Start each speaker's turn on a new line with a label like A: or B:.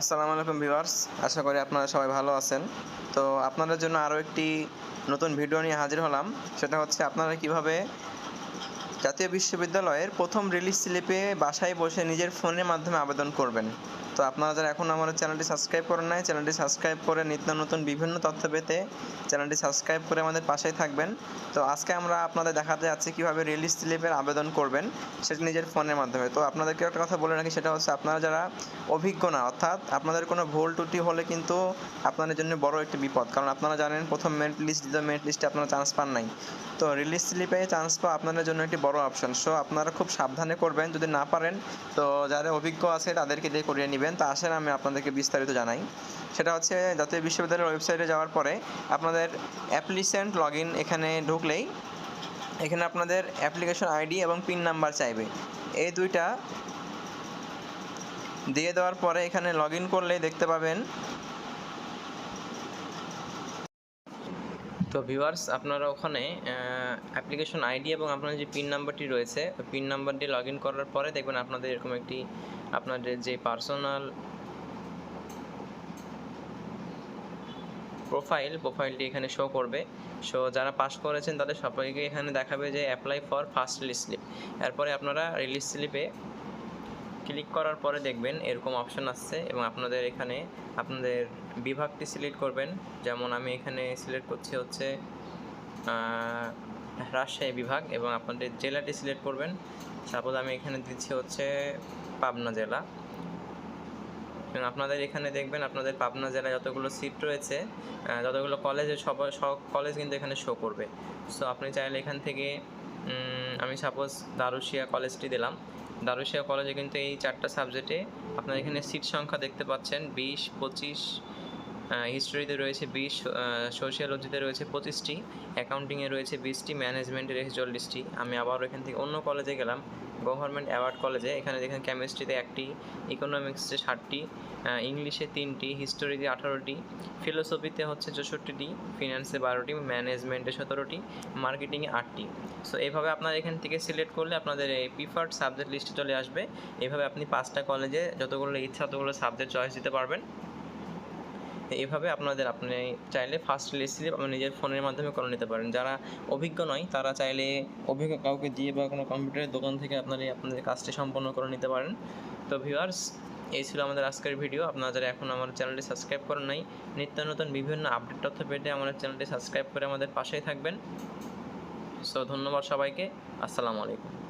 A: আসসালামু আলাইকুম ভিউয়ার্স, আশা করি আপনারা সবাই ভালো আছেন। তো আপনাদের জন্য আরও একটি নতুন ভিডিও নিয়ে হাজির হলাম। সেটা হচ্ছে আপনারা কীভাবে জাতীয় বিশ্ববিদ্যালয়ের প্রথম রিলিজ স্লিপে বাসায় বসে নিজের ফোনের মাধ্যমে আবেদন করবেন। তো আপনারা যারা এখন আমাদের চ্যানেলটি সাবস্ক্রাইব করেন নাই, চ্যানেলটি সাবস্ক্রাইব করে নিত্য নতুন বিভিন্ন তথ্য পেতে চ্যানেলটি সাবস্ক্রাইব করে আমাদের পাশেই থাকবেন। তো আজকে আমরা আপনাদের দেখাতে যাচ্ছি কীভাবে রিলিজ স্লিপের আবেদন করবেন, সেটা নিজের ফোনের মাধ্যমে। তো আপনাদেরকে একটা কথা বলে রাখি, সেটা হচ্ছে আপনারা যারা অভিজ্ঞ না, অর্থাৎ আপনাদের কোনো ভুল ত্রুটি হলে কিন্তু আপনাদের জন্য বড় একটি বিপদ। কারণ আপনারা জানেন প্রথম মেরিট লিস্ট, দ্বিতীয় মেরিট লিস্টে আপনারা চান্স পান নাই। তো রিলিজ স্লিপে চান্স পাওয়া আপনাদের জন্য একটি বড় অপশন সো আপনারা খুব সাবধানে করবেন, যদি না পারেন, তো যারা অভিজ্ঞ আছে তাদেরকে দিয়ে করিয়ে নেবেন। তা আসেন, আমি আপনাদেরকে বিস্তারিত জানাই। সেটা হচ্ছে, জাতীয় বিশ্ববিদ্যালয়ের ওয়েবসাইটে যাওয়ার পরে আপনাদের অ্যাপ্লিসেন্ট লগ এখানে ঢুকলেই এখানে আপনাদের অ্যাপ্লিকেশন আইডি এবং পিন নাম্বার চাইবে। এই দুইটা দিয়ে দেওয়ার পরে এখানে লগ ইন করলেই দেখতে পাবেন। তো ভিউয়ার্স, আপনারা ওখানে অ্যাপ্লিকেশন আইডি এবং আপনার যে পিন নাম্বারটি রয়েছে, ওই পিন নাম্বার দিয়ে লগ ইন করার পরে দেখবেন আপনাদের এরকম একটি আপনাদের যে পার্সোনাল প্রোফাইল প্রোফাইলটি এখানে শো করবে। সো যারা পাস করেছেন, তাদের সবাইকে এখানে দেখাবে যে apply for first release slip এরপরে আপনারা রিলিজ স্লিপে ক্লিক করার পরে দেখবেন এরকম অপশন আসছে এবং আপনাদের এখানে আপনাদের বিভাগটি সিলেক্ট করবেন। যেমন আমি এখানে সিলেক্ট করছি হচ্ছে রাজশাহী বিভাগ এবং আপনাদের জেলাটি সিলেক্ট করবেন। সাপোজ আমি এখানে দিচ্ছি হচ্ছে পাবনা জেলা। এবং আপনাদের এখানে দেখবেন আপনাদের পাবনা জেলায় যতগুলো সিট রয়েছে যতগুলো কলেজে সব সব কলেজ কিন্তু এখানে শো করবে। সো আপনি চাইলে এখান থেকে আমি সাপোজ দারুশিয়া কলেজটি দিলাম। দারুশিয়া কলেজে কিন্তু এই চারটা সাবজেক্টে আপনার এখানে সিট সংখ্যা দেখতে পাচ্ছেন, বিশ, পঁচিশ হিস্টোরিতে রয়েছে বিশ সোশিয়োলজিতে রয়েছে পঁচিশটি অ্যাকাউন্টিংয়ে রয়েছে বিশটি ম্যানেজমেন্টে রয়েছে চল্লিশটি। আমি আবার এখান থেকে অন্য কলেজে গেলাম গভর্নমেন্ট অ্যাওয়ার্ড কলেজে এখানে দেখেন কেমিস্ট্রিতে একটি ইকোনমিক্সে ষাটটি ইংলিশে তিনটি হিস্টোরিতে আঠারোটি ফিলোসফিতে হচ্ছে চৌষট্টিটি ফিনান্সে বারোটি ম্যানেজমেন্টে সতেরোটি মার্কেটিংয়ে আটটি। সো এইভাবে আপনারা এখান থেকে সিলেক্ট করলে আপনাদের এই প্রিফার্ড সাবজেক্ট লিস্টে চলে আসবে। এভাবে আপনি পাঁচটা কলেজে যতগুলো ইচ্ছা, ততগুলো সাবজেক্ট চয়েস দিতে পারবেন। এইভাবে আপনাদের, আপনি চাইলে ফার্স্ট লিস্ট আপনি নিজের ফোনের মাধ্যমে করে নিতে পারেন। যারা অভিজ্ঞ নয়, তারা চাইলে অভিজ্ঞ কাউকে দিয়ে বা কোনো কম্পিউটারের দোকান থেকে আপনারা আপনাদের কাজটি সম্পন্ন করে নিতে পারেন। তো ভিউয়ার্স এই ছিল আমাদের আজকের ভিডিও আপনারা যারা এখন আমার চ্যানেলটি সাবস্ক্রাইব করেন নাই, নিত্য নতুন বিভিন্ন আপডেট তথ্য পেতে আমাদের চ্যানেলটি সাবস্ক্রাইব করে আমাদের পাশেই থাকবেন। সো ধন্যবাদ সবাইকে। আসসালামু আলাইকুম।